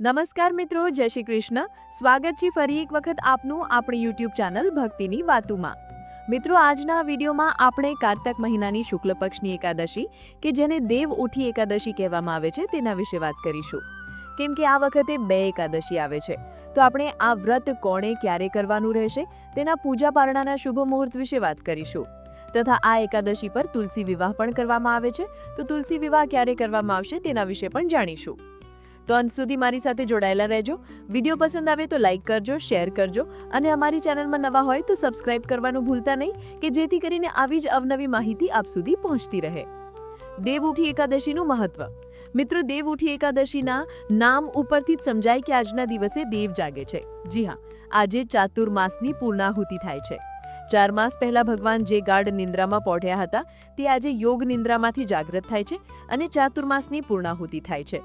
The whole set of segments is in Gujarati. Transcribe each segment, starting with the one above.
નમસ્કાર મિત્રો, જય શ્રી કૃષ્ણ. સ્વાગત છે ફરી એક વખત આપનું આપણી યુટ્યુબ ચેનલ ભક્તિની વાતુમાં. મિત્રો, આજના વિડીયોમાં આપણે કારતક મહિનાની શુક્લ પક્ષની એકાદશી, કે જેને દેવ ઉઠી એકાદશી કહેવામાં આવે છે, તેના વિશે વાત કરીશું. કેમ કે આ વખતે બે એકાદશી આવે છે. તો આપણે આ વ્રત કોણે ક્યારે કરવાનું રહેશે, તેના પૂજા પારણાના શુભ મુહૂર્ત વિશે વાત કરીશું. તથા આ એકાદશી પર તુલસી વિવાહ પણ કરવામાં આવે છે. તો તુલસી વિવાહ ક્યારે કરવામાં આવશે તેના વિશે પણ જાણીશું. તો અંત સુધી મારી સાથે જોડાયેલા રહેજો. વીડિયો પસંદ આવે તો લાઈક કરજો, શેર કરજો અને અમારી ચેનલમાં નવા હોય તો સબસ્ક્રાઇબ કરવાનું ભૂલતા નહીં કે જેથી કરીને આવી જ અવનવી માહિતી આપ સુધી પહોંચતી રહે. દેવઉઠી એકાદશીનું મહત્વ. મિત્રો દેવઉઠી એકાદશીના નામ ઉપરથી જ સમજાય કે આજના દિવસે દેવ જાગે છે. જી હા, આજે ચાતુર્માસની પૂર્ણાહુતિ થાય છે. ચાર માસ પહેલા ભગવાન જે ગાઢ નિંદ્રામાં પોઢ્યા હતા, તે આજે યોગ નિંદ્રામાંથી જાગૃત થાય છે અને ચાતુર્માસની પૂર્ણાહુતિ થાય છે.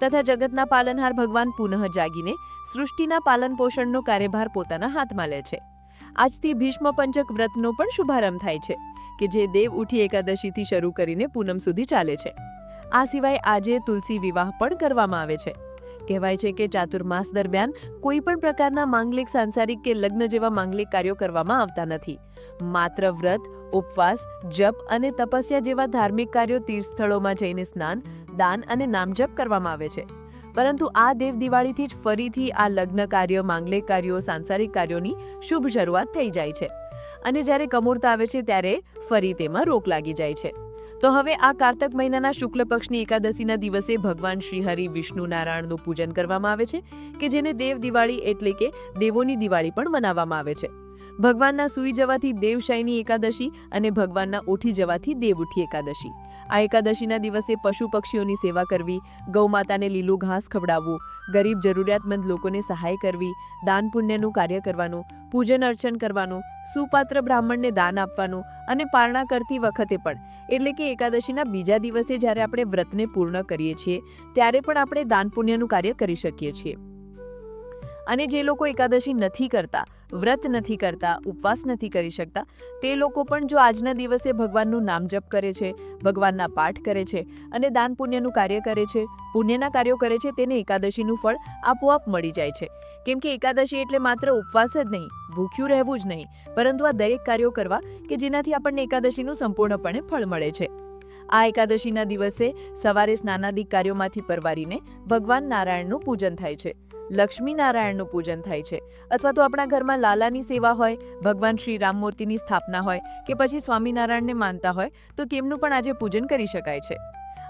તથા જગતના પાલનહાર ભગવાન પુનઃ જાગીને સૃષ્ટિના પાલન પોષણનો કાર્યભાર પોતાના હાથમાં લે છે. આજથી ભીષ્મ પંચક વ્રતનો પણ શુભારંભ થાય છે, કે જે દેવ ઉઠી એકાદશીથી શરૂ કરીને પૂનમ સુધી ચાલે છે. આ સિવાય આજે તુલસી વિવાહ પણ કરવામાં આવે છે. કહેવાય છે કે ચાતુર્માસ દરમિયાન કોઈ પણ પ્રકારના માંગલિક, સાંસારિક કે લગ્ન જેવા માંગલિક કાર્યો કરવામાં આવતા નથી. માત્ર વ્રત, ઉપવાસ, જપ અને તપસ્યા જેવા ધાર્મિક કાર્યો તીર્થસ્થળોમાં જઈને સ્નાન દાન અને નામજપ કરવામાં આવે છે. પરંતુ આ દેવ દિવાળીથી જ ફરીથી આ લગ્ન કાર્ય, માંગલિક કાર્યો, સાંસારિક કાર્યોની શુભ શરૂઆત થઈ જાય છે. અને જ્યારે કમૂર્ત આવે છે ત્યારે ફરી તેમાં રોક લાગી જાય છે. તો હવે આ કાર્તક મહિનાના શુક્લ પક્ષની એકાદશીના દિવસે ભગવાન શ્રી હરિ વિષ્ણુ નારાયણનું પૂજન કરવામાં આવે છે, કે જેને દેવ દિવાળી એટલે કે દેવોની દિવાળી પણ મનાવવામાં આવે છે. ભગવાનના સૂઈ જવાથી દેવશાયની એકાદશી અને ભગવાનના ઉઠી જવાથી દેવ ઉઠી એકાદશી. આ એકાદશીના દિવસે પશુ પક્ષીઓની સેવા કરવી, ગૌમાતાને લીલું ઘાસ ખવડાવવું, ગરીબ જરૂરિયાતમંદ લોકોને સહાય કરવી, દાન પુણ્યનું કાર્ય કરવાનું, પૂજન અર્ચન કરવાનું, સુપાત્ર બ્રાહ્મણને દાન આપવાનું અને પારણા કરતી વખતે પણ. એટલે કે એકાદશીના બીજા દિવસે જ્યારે આપણે વ્રતને પૂર્ણ કરીએ છીએ, ત્યારે પણ આપણે દાન પુણ્યનું કાર્ય કરી શકીએ છીએ. અને જે લોકો એકાદશી નથી કરતા, વ્રત નથી કરતા, ઉપવાસ નથી કરી શકતા, તે લોકો પણ જો આજના દિવસે ભગવાનનું નામ જપ કરે છે, ભગવાનના પાઠ કરે છે અને દાન પુણ્યનું કાર્ય કરે છે, પુણ્યના કાર્યો કરે છે, તેને એકાદશીનું ફળ આપોઆપ મળી જાય છે. કેમ કે એકાદશી એટલે માત્ર ઉપવાસ જ નહીં, ભૂખ્યું રહેવું જ નહીં, પરંતુ આ દરેક કાર્યો કરવા કે જેનાથી આપણને એકાદશીનું સંપૂર્ણપણે ફળ મળે છે. આ એકાદશીના દિવસે સવારે સ્નાનાદિક કાર્યોમાંથી પરવારીને ભગવાન નારાયણનું પૂજન થાય છે. લક્ષ્મી નારાયણનું પૂજન થાય છે. અથવા તો આપણા ઘરમાં લાલાની સેવા હોય, ભગવાન શ્રી રામમૂર્તિની સ્થાપના હોય કે પછી સ્વામિનારાયણને માનતા હોય, તો તેમનું પણ આજે પૂજન કરી શકાય છે.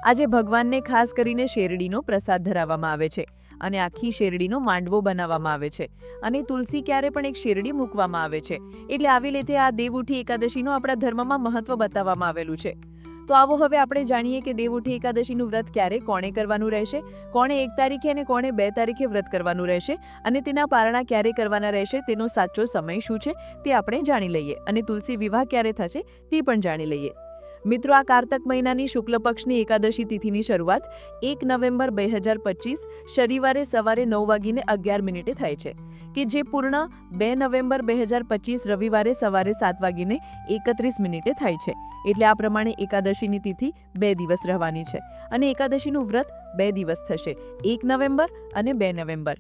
આજે ભગવાનને ખાસ કરીને શેરડીનો પ્રસાદ ધરાવવામાં આવે છે અને આખી શેરડીનો માંડવો બનાવવામાં આવે છે અને તુલસી ક્યારે પણ એક શેરડી મૂકવામાં આવે છે. એટલે આવી રીતે આ દેવઉઠી એકાદશીનું આપણા ધર્મમાં મહત્વ બતાવવામાં આવેલું છે. તો આવો હવે આપણે જાણીએ કે દેવઉઠી એકાદશીનું વ્રત ક્યારે, કોણે કરવાનું રહેશે? કોણે એક તારીખે અને કોણે બે તારીખે વ્રત કરવાનું રહેશે? અને તેના પારણા ક્યારે કરવાના રહેશે? તેનો સાચો સમય શું છે? તે આપણે જાણી લઈએ. અને તુલસી વિવાહ ક્યારે થશે? તે પણ જાણી લઈએ. મિત્રો, આ કારતક મહિનાની શુક્લ પક્ષની એકાદશી તિથિની શરૂઆત એક નવેમ્બર બે હજાર પચીસ શનિવારે સવારે નવ વાગીને અગિયાર મિનિટે થાય છે. કે જે પૂર્ણ બે નવેમ્બર બે હજાર પચીસ રવિવારે સવારે સાત વાગીને એકત્રીસ મિનિટે થાય છે. એટલે આ પ્રમાણે એકાદશીની તિથિ બે દિવસ રહેવાની છે અને એકાદશીનું વ્રત બે દિવસ થશે, એક નવેમ્બર અને બે નવેમ્બર.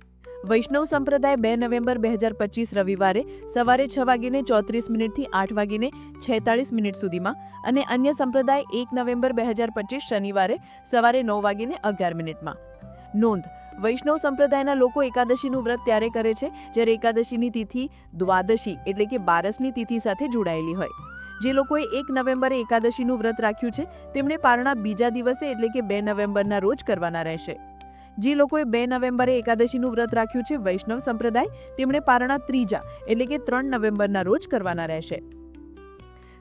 વૈષ્ણવ સંપ્રદાય બે નવેમ્બર બે હજાર પચીસ રવિવારે સવારે છ વાગીને ચોત્રીસ મિનિટથી આઠ વાગીને છેતાળીસ મિનિટ સુધીમાં અને અન્ય સંપ્રદાય એક નવેમ્બર બે હજાર પચીસ શનિવારે સવારે નવ વાગીને અગિયાર મિનિટમાં. નોંધ, વૈષ્ણવ સંપ્રદાયના લોકો એકાદશીનું વ્રત ત્યારે કરે છે જ્યારે એકાદશીની તિથિ દ્વાદશી એટલે કે બારસની તિથિ સાથે જોડાયેલી હોય. જે લોકોએ એક નવેમ્બરે એકાદશીનું વ્રત રાખ્યું છે, તેમણે પારણા બીજા દિવસે એટલે કે બે નવેમ્બરના રોજ કરવાના રહેશે. જે લોકોએ બે નવેમ્બરે એકાદશીનું વ્રત રાખ્યું છે, વૈષ્ણવ સંપ્રદાય, તેમણે પારણા ત્રીજા એટલે કે ત્રણ નવેમ્બરના રોજ કરવાના રહેશે.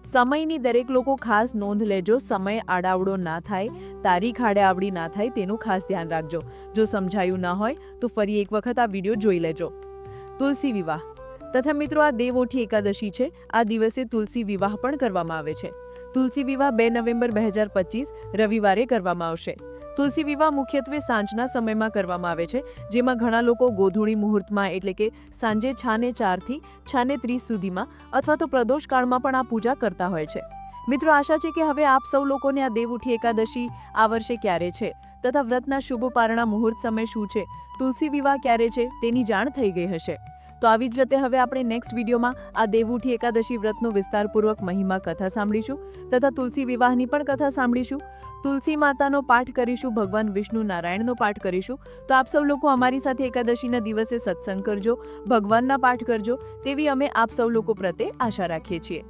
સમયની દરેક લોકો ખાસ નોંધ લેજો, સમય આડાવડો ના થાય, તારીખ આડે આવડી ના થાય તેનું ખાસ ધ્યાન રાખજો. જો સમજાયું ન હોય, તો ફરી એક વખત આ વીડિયો જોઈ લેજો. તુલસી વિવાહ. તથા મિત્રો આ દેવોઠી એકાદશી છે. આ દિવસે તુલસી વિવાહ પણ કરવામાં આવે છે. તુલસી વિવાહ બે નવેમ્બર બે હજાર પચીસ રવિવારે કરવામાં આવશે. તુલસી વિવાહ મુખ્યત્વે સાંજના સમયમાં કરવામાં આવે છે, જેમાં ઘણા લોકો ગોધૂળી મુહૂર્તમાં એટલે કે સાંજે છાને ચારથી છાને ત્રીસ સુધીમાં અથવા તો પ્રદોષ કાળમાં પણ આ પૂજા કરતા હોય છે. મિત્રો આશા છે કે હવે આપ સૌ લોકોને આ દેવ ઉઠી એકાદશી આ વર્ષે ક્યારે છે? તથા વ્રતના શુભ પારણા મુહૂર્ત સમય શું છે? તુલસી વિવાહ ક્યારે છે? તેની જાણ થઈ ગઈ હશે. તો આવી જ રીતે હવે આપણે નેક્સ્ટ વિડીયોમાં આ દેવઉઠી એકાદશી વ્રતનો વિસ્તારપૂર્વક મહિમા કથા સાંભળીશું તથા તુલસી વિવાહની પણ કથા સાંભળીશું. તુલસી માતાનો પાઠ કરીશું, ભગવાન વિષ્ણુ નારાયણનો પાઠ કરીશું. તો આપ સૌ લોકો અમારી સાથે એકાદશીના દિવસે સત્સંગ કરજો, ભગવાનના પાઠ કરજો તેવી અમે આપ સૌ લોકો પ્રત્યે આશા રાખીએ છીએ.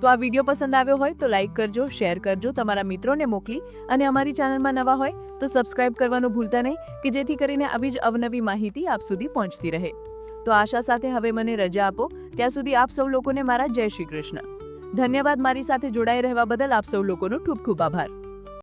તો આ વીડિયો પસંદ આવ્યો હોય તો લાઈક કરજો, શેર કરજો, તમારા મિત્રોને મોકલી અને અમારી ચેનલમાં નવા હોય તો સબસ્ક્રાઇબ કરવાનું ભૂલતા નહીં કે જેથી કરીને આવી જ અવનવી માહિતી આપ સુધી પહોંચતી રહે. તો આશા સાથે હવે મને રજા આપો. ત્યાં સુધી આપ સૌ લોકોને મારા જય શ્રી કૃષ્ણ. ધન્યવાદ મારી સાથે જોડાઈ રહેવા બદલ આપ સૌ લોકોનો ખૂબ ખૂબ આભાર.